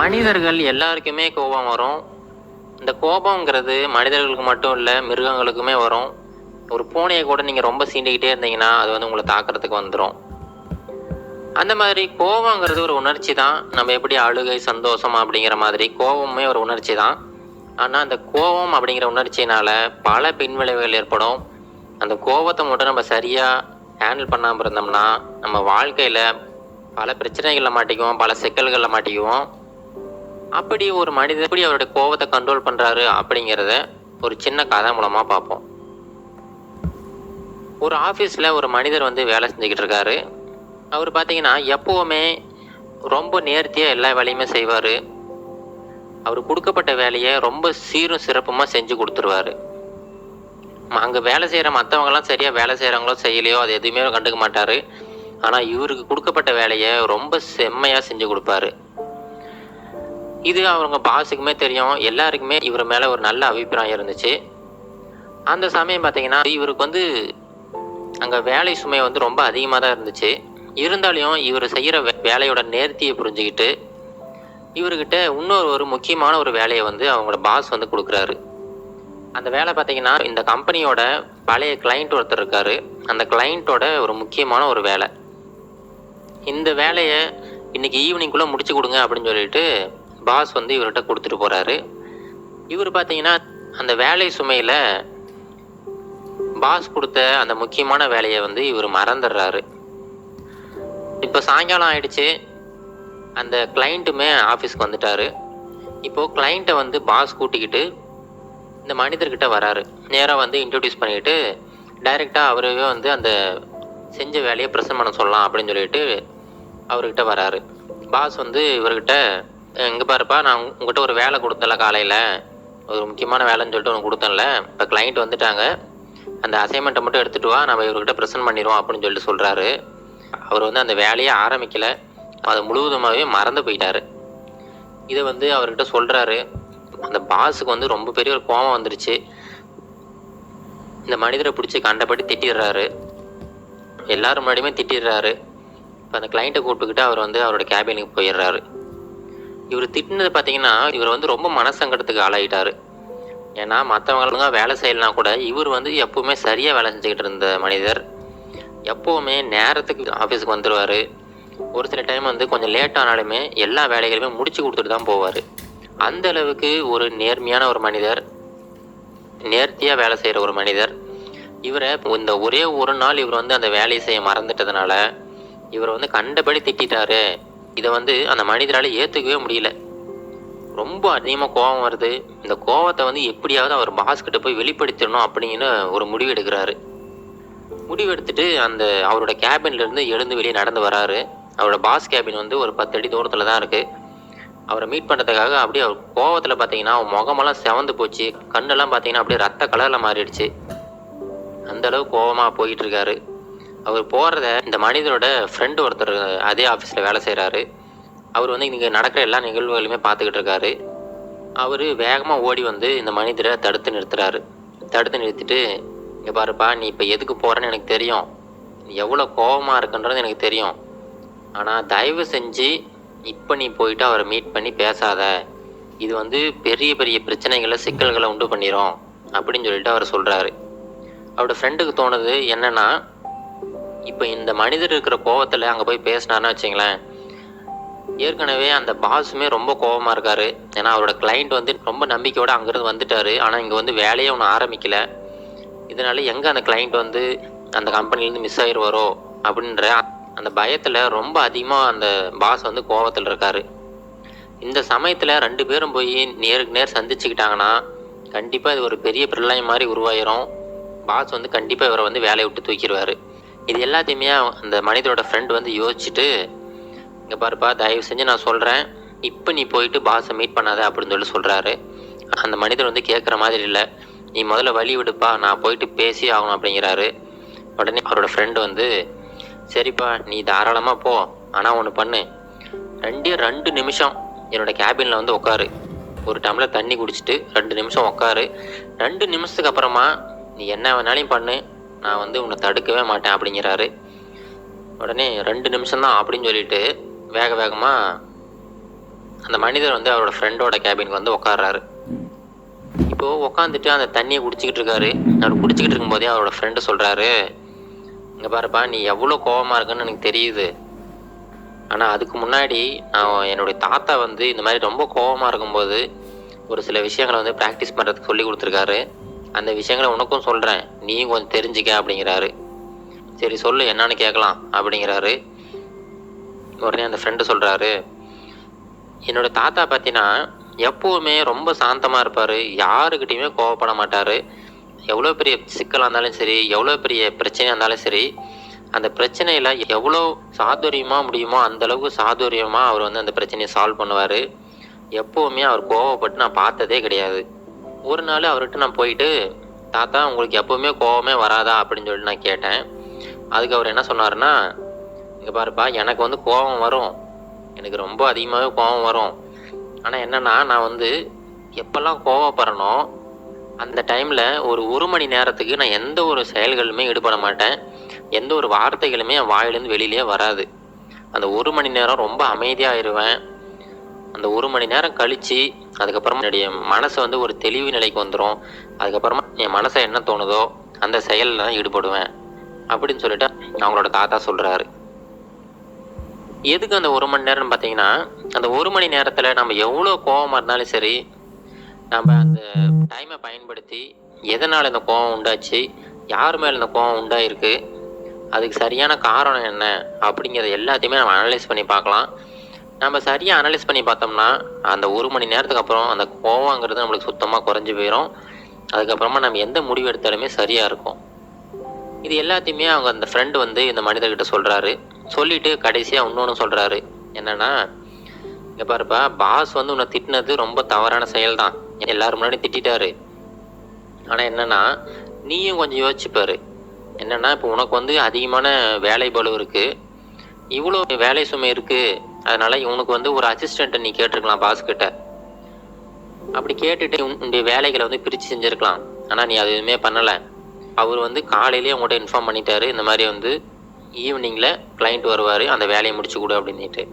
மனிதர்கள் எல்லாருக்குமே கோபம் வரும். இந்த கோபங்கிறது மனிதர்களுக்கு மட்டும் இல்லை மிருகங்களுக்குமே வரும். ஒரு பூனையை கூட நீங்கள் ரொம்ப சீண்டிக்கிட்டே இருந்தீங்கன்னா அது வந்து உங்களை தாக்கிறதுக்கு வந்துடும் அந்த மாதிரி கோபங்கிறது ஒரு உணர்ச்சி தான். நம்ம எப்படி அழுகை சந்தோஷம் அப்படிங்கிற மாதிரி கோபமே ஒரு உணர்ச்சி தான். ஆனால் அந்த கோபம் அப்படிங்கிற உணர்ச்சியினால பல பின்விளைவுகள் ஏற்படும். அந்த கோபத்தை மட்டும் நம்ம சரியாக ஹேண்டில் பண்ணாமல் இருந்தோம்னா நம்ம வாழ்க்கையில் பல பிரச்சனைகளில் மாட்டிக்குவோம் பல சிக்கல்களில் மாட்டிக்குவோம். அப்படி ஒரு மனிதர் எப்படி அவருடைய கோபத்தை கண்ட்ரோல் பண்ணுறாரு அப்படிங்கிறத ஒரு சின்ன கதை மூலமாக பார்ப்போம். ஒரு ஆஃபீஸில் ஒரு மனிதர் வந்து வேலை செஞ்சுக்கிட்டு இருக்காரு. அவர் பார்த்தீங்கன்னா எப்போவுமே ரொம்ப நேர்த்தியாக எல்லா வேலையுமே செய்வார். அவர் கொடுக்கப்பட்ட வேலையை ரொம்ப சீரும் சிறப்புமாக செஞ்சு கொடுத்துருவாரு. அங்கே வேலை செய்கிற மற்றவங்கலாம் சரியாக வேலை செய்கிறாங்களோ செய்யலையோ அது எதுவுமே கண்டுக்க மாட்டார். ஆனால் இவருக்கு கொடுக்கப்பட்ட வேலையை ரொம்ப செம்மையாக செஞ்சு கொடுப்பாரு. இது அவங்க பாஸுக்குமே தெரியும். எல்லாருக்குமே இவர் மேலே ஒரு நல்ல அபிப்பிராயம் இருந்துச்சு. அந்த சமயம் பார்த்தீங்கன்னா இவருக்கு வந்து அங்கே வேலை சுமை வந்து ரொம்ப அதிகமாக தான் இருந்துச்சு. இருந்தாலும் இவர் செய்கிற வே வேலையோட நேர்த்தியை புரிஞ்சுக்கிட்டு இவர்கிட்ட இன்னொரு ஒரு முக்கியமான ஒரு வேலையை வந்து அவங்களோட பாஸ் வந்து கொடுக்குறாரு. அந்த வேலை பார்த்தீங்கன்னா இந்த கம்பெனியோட பழைய கிளைண்ட் ஒருத்தர் இருக்காரு. அந்த கிளைண்ட்டோட ஒரு முக்கியமான ஒரு வேலை. இந்த வேலையை இன்னைக்கு ஈவினிங்குள்ளே முடிச்சு கொடுங்க அப்படின்னு சொல்லிட்டு பாஸ் வந்து இவர்கிட்ட கொடுத்துட்டு போகிறாரு இவர் பார்த்தீங்கன்னா அந்த வேலை சுமையில் பாஸ் கொடுத்த அந்த முக்கியமான வேலையை வந்து இவர் மறந்துடுறாரு. இப்போ சாயங்காலம் ஆயிடுச்சு. அந்த கிளைண்ட்டுமே ஆஃபீஸ்க்கு வந்துட்டாரு. இப்போது கிளைண்ட்டை வந்து பாஸ் கூட்டிக்கிட்டு இந்த மனிதர்கிட்ட வராரு. நேராக வந்து இன்ட்ரடியூஸ் பண்ணிக்கிட்டு டைரெக்டாக அவரவே வந்து அந்த செஞ்ச வேலையை ப்ரெசன்ட் பண்ண சொல்லலாம் அப்படின்னு சொல்லிட்டு அவர்கிட்ட வராரு. பாஸ் வந்து இவர்கிட்ட இங்கே பாருப்பா நான் உங்கள்கிட்ட உங்ககிட்ட ஒரு வேலை கொடுத்தல காலையில். ஒரு முக்கியமான வேலைன்னு சொல்லிட்டு உனக்கு கொடுத்தேன்ல. இப்போ கிளைண்ட் வந்துட்டாங்க. அந்த அசைன்மெண்ட்டை மட்டும் எடுத்துகிட்டு வா நம்ம இவர்கிட்ட ப்ரெசென்ட் பண்ணிடுவோம் அப்படின்னு சொல்லிட்டு சொல்கிறாரு அவர் வந்து அந்த வேலையை ஆரம்பிக்கலை. அதை முழுவதுமாகவே மறந்து போயிட்டார். இதை வந்து அவர்கிட்ட சொல்கிறாரு அந்த பாஸுக்கு வந்து ரொம்ப பெரிய ஒரு கோபம் வந்துருச்சு. இந்த மனிதரை பிடிச்சி கண்டபடி திட்டிடுறாரு. எல்லாரும் முன்னாடியுமே திட்டிடுறாரு. இப்போ அந்த கிளைண்ட்டை கூப்பிட்டுக்கிட்டு அவர் வந்து அவரோட கேபினுக்கு போயிடுறாரு. இவர் திட்டினது பார்த்தீங்கன்னா இவர் வந்து ரொம்ப மனசங்கடத்துக்கு ஆளாயிட்டாரு. ஏன்னா மற்றவங்களுங்க வேலை செய்யலாம் கூட இவர் வந்து எப்பவுமே சரியாக வேலை செஞ்சுக்கிட்டு இருந்த மனிதர். எப்போவுமே நேரத்துக்கு ஆஃபீஸுக்கு வந்துடுவார் ஒரு சில டைம் வந்து கொஞ்சம் லேட் ஆனாலுமே எல்லா வேலைகளுமே முடிச்சு கொடுத்துட்டு தான் போவார். அந்த அளவுக்கு ஒரு நேர்மையான ஒரு மனிதர். நேர்த்தியாக வேலை செய்கிற ஒரு மனிதர். இவரை இந்த ஒரே ஒரு நாள் இவர் வந்து அந்த வேலையை செய்ய மறந்துட்டதுனால இவர் வந்து கண்டபடி திட்டாரு இதை வந்து அந்த மனிதரால் ஏற்றுக்கவே முடியல. ரொம்ப அதிகமாக கோபம் வருது. இந்த கோவத்தை வந்து எப்படியாவது அவர் பாஸ்கிட்ட போய் வெளிப்படுத்திடணும் அப்படின்னு ஒரு முடிவு எடுக்கிறாரு. முடிவு எடுத்துட்டு அந்த அவரோட கேபின்லேருந்து எழுந்து வெளியே நடந்து வராரு. அவரோட பாஸ் கேபின் வந்து ஒரு பத்து அடி தூரத்தில் தான் இருக்குது அவரை மீட் பண்ணுறதுக்காக அப்படியே அவர் கோவத்தில் பார்த்தீங்கன்னா அவர் முகமெல்லாம் செவந்து போச்சு. கண்ணெல்லாம் பார்த்தீங்கன்னா அப்படியே ரத்த கலரில் மாறிடுச்சு. அந்த அளவு கோவமாக அவர் போகிறத இந்த மனிதனோட ஃப்ரெண்டு ஒருத்தர் அதே ஆஃபீஸில் வேலை செய்கிறாரு அவர் வந்து இங்கே நடக்கிற எல்லா நிகழ்வுகளுமே பார்த்துக்கிட்டு இருக்காரு. அவர் வேகமாக ஓடி வந்து இந்த மனிதரை தடுத்து நிறுத்துறாரு. தடுத்து நிறுத்திட்டு இங்கே பாருப்பா நீ இப்போ எதுக்கு போகிறேன்னு எனக்கு தெரியும். நீ எவ்வளோ கோபமாக இருக்குன்றது எனக்கு தெரியும். ஆனால் தயவு செஞ்சு இப்போ நீ போயிட்டு அவரை மீட் பண்ணி பேசாத. இது வந்து பெரிய பெரிய பிரச்சனைகளை சிக்கல்களை உண்டு பண்ணிடும் அப்படின்னு சொல்லிட்டு அவர் சொல்கிறாரு அவரோட ஃப்ரெண்டுக்கு தோணுது என்னென்னா இப்போ இந்த மனிதர் இருக்கிற கோவத்தில் அங்கே போய் பேசினார்னு வச்சுங்களேன் ஏற்கனவே அந்த பாஸுமே ரொம்ப கோவமாக இருக்கார். ஏன்னா அவரோட கிளைண்ட் வந்து ரொம்ப நம்பிக்கையோடு அங்கேருந்து வந்துட்டார். ஆனால் இங்கே வந்து வேலையே ஒன்று ஆரம்பிக்கல. இதனால எங்கே அந்த கிளைண்ட் வந்து அந்த கம்பெனிலேருந்து மிஸ் ஆயிடுவாரோ அப்படின்ற அந்த பயத்தில் ரொம்ப அதிகமாக அந்த பாஸ் வந்து கோவத்தில் இருக்காரு. இந்த சமயத்தில் ரெண்டு பேரும் போய் நேருக்கு நேர் சந்திச்சுக்கிட்டாங்கன்னா கண்டிப்பாக இது ஒரு பெரிய பிரளயம் மாதிரி உருவாயிரும். பாஸ் வந்து கண்டிப்பாக இவரை வந்து வேலையை விட்டு தூக்கிடுவார். இது எல்லாத்தையுமே அந்த மனிதரோட ஃப்ரெண்ட் வந்து யோசிச்சுட்டு இங்கே பாருப்பா தயவு செஞ்சு நான் சொல்கிறேன் இப்போ நீ போயிட்டு பாஸை மீட் பண்ணாத அப்படின்னு சொல்லி சொல்கிறாரு அந்த மனிதர் வந்து கேட்குற மாதிரி இல்லை. நீ முதல்ல வழி விடுப்பா நான் போயிட்டு பேசி ஆகணும் அப்படிங்கிறாரு. உடனே அவரோட ஃப்ரெண்டு வந்து சரிப்பா நீ தாராளமாக போ. ஆனால் ஒன்று பண்ணு. ரெண்டே ரெண்டு நிமிஷம் என்னோட கேபினில் வந்து உட்காரு ஒரு டம்ளர் தண்ணி குடிச்சிட்டு ரெண்டு நிமிஷம் உட்காரு ரெண்டு நிமிஷத்துக்கு அப்புறமா நீ என்ன வேணாலும் பண்ணு. நான் வந்து உன்னை தடுக்கவே மாட்டேன் அப்படிங்கிறாரு. உடனே ரெண்டு நிமிஷம் தான் அப்படின்னு சொல்லிட்டு வேக வேகமாக அந்த மனிதர் வந்து அவரோட ஃப்ரெண்டோட கேபினுக்கு வந்து உட்கார்றாரு இப்போது உட்காந்துட்டு அந்த தண்ணியை குடிச்சிக்கிட்டு இருக்காரு. அவர் குடிச்சிக்கிட்டு இருக்கும்போதே அவரோட ஃப்ரெண்டு சொல்கிறாரு இங்கே பாருப்பா நீ எவ்வளோ கோபமாக இருக்குன்னு எனக்கு தெரியுது. ஆனால் அதுக்கு முன்னாடி நான் என்னுடைய தாத்தா வந்து இந்த மாதிரி ரொம்ப கோபமாக இருக்கும்போது ஒரு சில விஷயங்களை வந்து ப்ராக்டிஸ் பண்ணுறதுக்கு சொல்லி கொடுத்துருக்காரு. அந்த விஷயங்களை உனக்கும் சொல்கிறேன் நீயும் கொஞ்சம் தெரிஞ்சுக்க அப்படிங்கிறாரு. சரி சொல்லு என்னன்னு கேட்கலாம் அப்படிங்கிறாரு. உடனே அந்த ஃப்ரெண்டு சொல்கிறாரு என்னோட தாத்தா பார்த்தீங்கன்னா எப்போவுமே ரொம்ப சாந்தமாக இருப்பார். யாருக்கிட்டையுமே கோவப்பட மாட்டார். எவ்வளோ பெரிய சிக்கலாக இருந்தாலும் சரி எவ்வளோ பெரிய பிரச்சனையாக இருந்தாலும் சரி அந்த பிரச்சனையில் எவ்வளோ சாதுரியமாக முடியுமோ அந்த அளவுக்கு சாதுரியமாக அவர் வந்து அந்த பிரச்சனையை சால்வ் பண்ணுவார். எப்போவுமே அவர் கோவப்பட்டு நான் பார்த்ததே கிடையாது. ஒரு நாள் அவர்கிட்ட நான் போயிட்டு தாத்தா உங்களுக்கு எப்போவுமே கோவமே வராதா? அப்படின்னு சொல்லி நான் கேட்டேன். அதுக்கு அவர் என்ன சொன்னார்னா இங்கே பாருப்பா எனக்கு வந்து கோபம் வரும். எனக்கு ரொம்ப அதிகமாகவே கோபம் வரும். ஆனால் என்னென்னா நான் வந்து எப்போல்லாம் கோவப்படுறனோ அந்த டைமில் ஒரு ஒரு மணி நேரத்துக்கு நான் எந்த ஒரு செயல்களுமே ஈடுபட மாட்டேன். எந்த ஒரு வார்த்தைகளுமே என் வாயிலேருந்து வெளியிலே வராது. அந்த ஒரு மணி நேரம் ரொம்ப அமைதியாக இருவேன். அந்த ஒரு மணி நேரம் கழித்து அதுக்கப்புறமா என்னுடைய மனசு வந்து ஒரு தெளிவு நிலைக்கு வந்துடும் அதுக்கப்புறமா என் மனசை என்ன தோணுதோ அந்த செயலில் தான் ஈடுபடுவேன். அப்படின்னு சொல்லிட்டு அவங்களோட தாத்தா சொல்கிறாரு எதுக்கு அந்த ஒரு மணி நேரம்னு பார்த்தீங்கன்னா அந்த ஒரு மணி நேரத்தில் நம்ம எவ்வளோ கோவமாக இருந்தாலும் சரி நம்ம அந்த டைமை பயன்படுத்தி எதனால் இந்த கோவம் உண்டாச்சு யார் மேலே இந்த கோவம் உண்டாயிருக்கு அதுக்கு சரியான காரணம் என்ன அப்படிங்கிறத எல்லாத்தையுமே நம்ம அனலைஸ் பண்ணி பார்க்கலாம். நம்ம சரியாக அனலைஸ் பண்ணி பார்த்தோம்னா அந்த ஒரு மணி நேரத்துக்கு அப்புறம் அந்த கோவங்கிறது நம்மளுக்கு சுத்தமாக குறைஞ்சி போயிடும் அதுக்கப்புறமா நம்ம எந்த முடிவு எடுத்தாலுமே சரியாக இருக்கும். இது எல்லாத்தையுமே அவங்க அந்த ஃப்ரெண்டு வந்து இந்த மனிதர்கிட்ட சொல்கிறாரு சொல்லிட்டு கடைசியாக இன்னொன்று சொல்கிறாரு என்னென்னா இங்கே பாருப்பா பாஸ் வந்து உன்னை திட்டினது ரொம்ப தவறான செயல் தான் எல்லாரும் முன்னாடி திட்டாரு ஆனால் என்னென்னா நீயும் கொஞ்சம் யோசிச்சுப்பாரு. என்னென்னா இப்போ உனக்கு வந்து அதிகமான வேலை பளு இருக்குது இவ்வளோ வேலை சுமை இருக்குது அதனால இவனுக்கு வந்து ஒரு அசிஸ்டண்ட்டை நீ கேட்டிருக்கலாம் பாஸ் கிட்ட. அப்படி கேட்டுட்டு உன்னுடைய வேலைகளை வந்து பிரித்து செஞ்சுருக்கலாம். ஆனால் நீ அது எதுவுமே பண்ணலை. அவர் வந்து காலையிலேயே உங்கள்கிட்ட இன்ஃபார்ம் பண்ணிட்டாரு. இந்த மாதிரி வந்து ஈவினிங்கில் கிளைண்ட் வருவார். அந்த வேலையை முடிச்சு கொடு அப்படின்ட்டு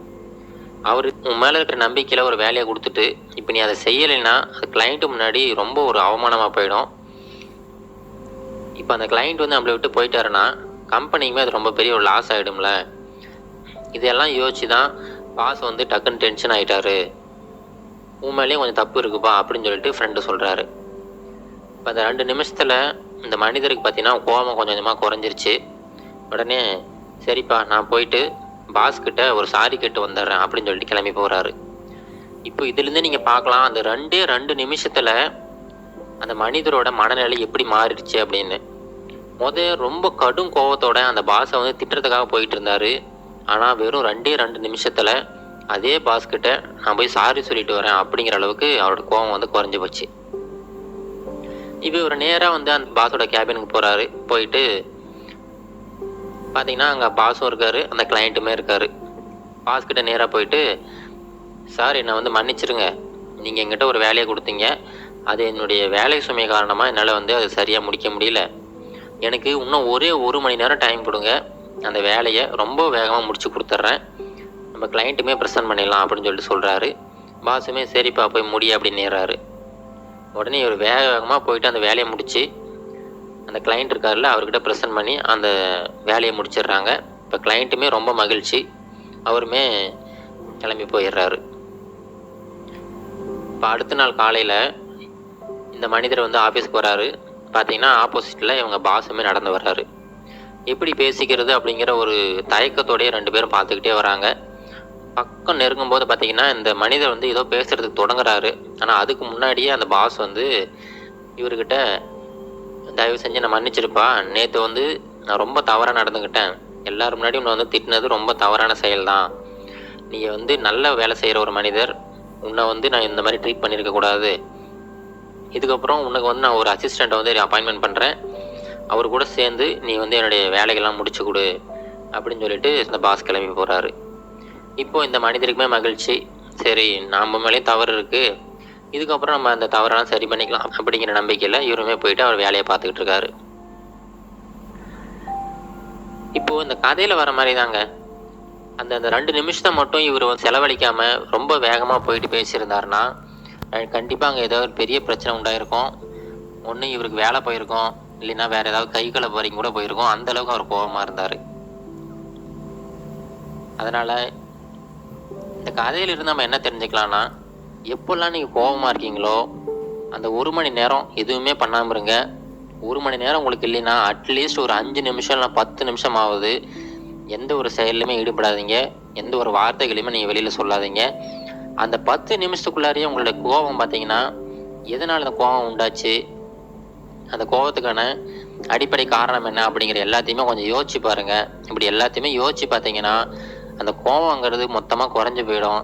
அவர் உன் மேலே இருக்கிற நம்பிக்கையில் ஒரு வேலையை கொடுத்துட்டு இப்போ நீ அதை செய்யலைன்னா அது கிளைண்ட்டு முன்னாடி ரொம்ப ஒரு அவமானமாக போயிடும். இப்போ அந்த கிளைண்ட் வந்து நம்மளை விட்டு போயிட்டாருன்னா கம்பெனிக்குமே அது ரொம்ப பெரிய ஒரு லாஸ் ஆகிடும்ல இதெல்லாம் யோசிச்சு தான் பாஸ் வந்து டக்குன்னு டென்ஷன் ஆகிட்டாரு உன் மேலேயும் கொஞ்சம் தப்பு இருக்குப்பா அப்படின்னு சொல்லிட்டு ஃப்ரெண்டு சொல்கிறாரு இப்போ அந்த ரெண்டு நிமிஷத்தில் இந்த மனிதருக்கு பார்த்தீங்கன்னா கோபம் கொஞ்சம் கொஞ்சமாக குறைஞ்சிருச்சு. உடனே சரிப்பா நான் போயிட்டு பாஸ்கிட்ட ஒரு சாரி கேட்டு வந்துடுறேன் அப்படின்னு சொல்லிட்டு கிளம்பி போகிறாரு இப்போ இதுலேருந்து நீங்கள் பார்க்கலாம் அந்த ரெண்டே ரெண்டு நிமிஷத்தில் அந்த மனிதரோட மனநிலை எப்படி மாறிடுச்சு அப்படின்னு. முத ரொம்ப கடும் கோவத்தோட அந்த பாஸை வந்து திட்டுறதுக்காக போயிட்டு இருந்தாரு. ஆனால் வெறும் ரெண்டே ரெண்டு நிமிஷத்தில் அதே பாஸ்கிட்ட நான் போய் சாரி சொல்லிட்டு வரேன் அப்படிங்கிற அளவுக்கு அவரோட கோபம் வந்து குறைஞ்சி போச்சு. இப்போ இவர் நேராக வந்து அந்த பாஸோட கேபினுக்கு போகிறாரு போயிட்டு பார்த்தீங்கன்னா அங்கே பாஸும் இருக்காரு அந்த கிளைண்ட்டுமே இருக்காரு. பாஸ்கிட்ட நேராக போயிட்டு சார் என்னை வந்து மன்னிச்சிருங்க. நீங்கள் எங்கிட்ட ஒரு வேலையை கொடுத்தீங்க. அது என்னுடைய வேலை சுமை காரணமாக என்னால் வந்து அது சரியாக முடிக்க முடியல. எனக்கு இன்னும் ஒரே ஒரு மணி நேரம் டைம் கொடுங்க. அந்த வேலையை ரொம்ப வேகமாக முடிச்சு கொடுத்துட்றேன். நம்ம கிளைண்ட்டுமே ப்ரெசென்ட் பண்ணிடலாம் அப்படின்னு சொல்லிட்டு சொல்கிறாரு பாஸுமே சரிப்பா போய் முடிய அப்படின்னுறாரு உடனே இவர் வேக வேகமாக போயிட்டு அந்த வேலையை முடித்து அந்த கிளைண்ட் இருக்கார்ல அவர்கிட்ட ப்ரெசென்ட் பண்ணி அந்த வேலையை முடிச்சிடுறாங்க. இப்போ கிளைண்ட்டுமே ரொம்ப மகிழ்ச்சி. அவருமே கிளம்பி போயிடுறாரு. இப்போ அடுத்த நாள் காலையில் இந்த மனிதர் வந்து ஆஃபீஸ்க்கு வராரு. பார்த்தீங்கன்னா ஆப்போசிட்டில் இவங்க பாஸுமே நடந்து வர்றாரு. எப்படி பேசிக்கிறது அப்படிங்கிற ஒரு தயக்கத்தோடையே ரெண்டு பேரும் பார்த்துக்கிட்டே வராங்க. பக்கம் நெருங்கும் போது பார்த்தீங்கன்னா இந்த மனிதர் வந்து ஏதோ பேசுறதுக்கு தொடங்குறாரு. ஆனால் அதுக்கு முன்னாடியே அந்த பாஸ் வந்து இவர்கிட்ட தயவு செஞ்சு நான் மன்னிச்சிருப்பா. நேற்று வந்து நான் ரொம்ப தவறாக நடந்துக்கிட்டேன். எல்லாரும் முன்னாடி உன்னை வந்து திட்டினது ரொம்ப தவறான செயல் தான் நீங்கள் வந்து நல்ல வேலை செய்கிற ஒரு மனிதர். உன்னை வந்து நான் இந்த மாதிரி ட்ரீட் பண்ணியிருக்கக்கூடாது இதுக்கப்புறம் உனக்கு வந்து நான் ஒரு அசிஸ்டண்ட்டை வந்து அப்பாயின்மெண்ட் பண்ணுறேன் அவர் கூட சேர்ந்து நீ வந்து என்னுடைய வேலைகள்லாம் முடிச்சு கொடு அப்படின்னு சொல்லிட்டு இந்த பாஸ் கிளம்பி போகிறாரு இப்போது இந்த மனிதருக்குமே மகிழ்ச்சி. சரி நம்ம மேலேயும் தவறு இருக்குது இதுக்கப்புறம் நம்ம அந்த தவறெல்லாம் சரி பண்ணிக்கலாம் அப்படிங்கிற நம்பிக்கையில் இவருமே போயிட்டு அவர் வேலையை பார்த்துக்கிட்டு இருக்காரு. இப்போ இந்த கதையில் வர மாதிரி தாங்க அந்த அந்த ரெண்டு நிமிஷத்தை மட்டும் இவர் செலவழிக்காமல் ரொம்ப வேகமாக போயிட்டு பேசியிருந்தாருன்னா கண்டிப்பாக அங்கே ஏதோ ஒரு பெரிய பிரச்சனை உண்டாயிருக்கும். ஒன்று இவருக்கு வேலை போயிருக்கும். இல்லைன்னா வேற ஏதாவது கை கலை வரைக்கும் கூட போயிருக்கும். அந்த அளவுக்கு அவர் கோபமாக இருந்தார். அதனால இந்த கதையிலிருந்து நம்ம என்ன தெரிஞ்சுக்கலாம்னா எப்போல்லாம் நீங்கள் கோபமாக இருக்கீங்களோ அந்த ஒரு மணி நேரம் எதுவுமே பண்ணாமல் இருங்க. ஒரு மணி நேரம் உங்களுக்கு இல்லைன்னா அட்லீஸ்ட் ஒரு அஞ்சு நிமிஷம் இல்லை பத்து நிமிஷம் ஆகுது எந்த ஒரு செயல்லையுமே ஈடுபடாதீங்க. எந்த ஒரு வார்த்தைகளையுமே நீங்கள் வெளியில் சொல்லாதீங்க. அந்த பத்து நிமிஷத்துக்குள்ளாரையே உங்களோட கோபம் பார்த்தீங்கன்னா எதனால் அந்த கோபம் உண்டாச்சு? அந்த கோபத்துக்கான அடிப்படை காரணம் என்ன அப்படிங்கிற எல்லாத்தையுமே கொஞ்சம் யோசிச்சு பாருங்க. இப்படி எல்லாத்தையுமே யோசிச்சு பார்த்தீங்கன்னா அந்த கோபங்கிறது மொத்தமாக குறைஞ்சு போயிடும்.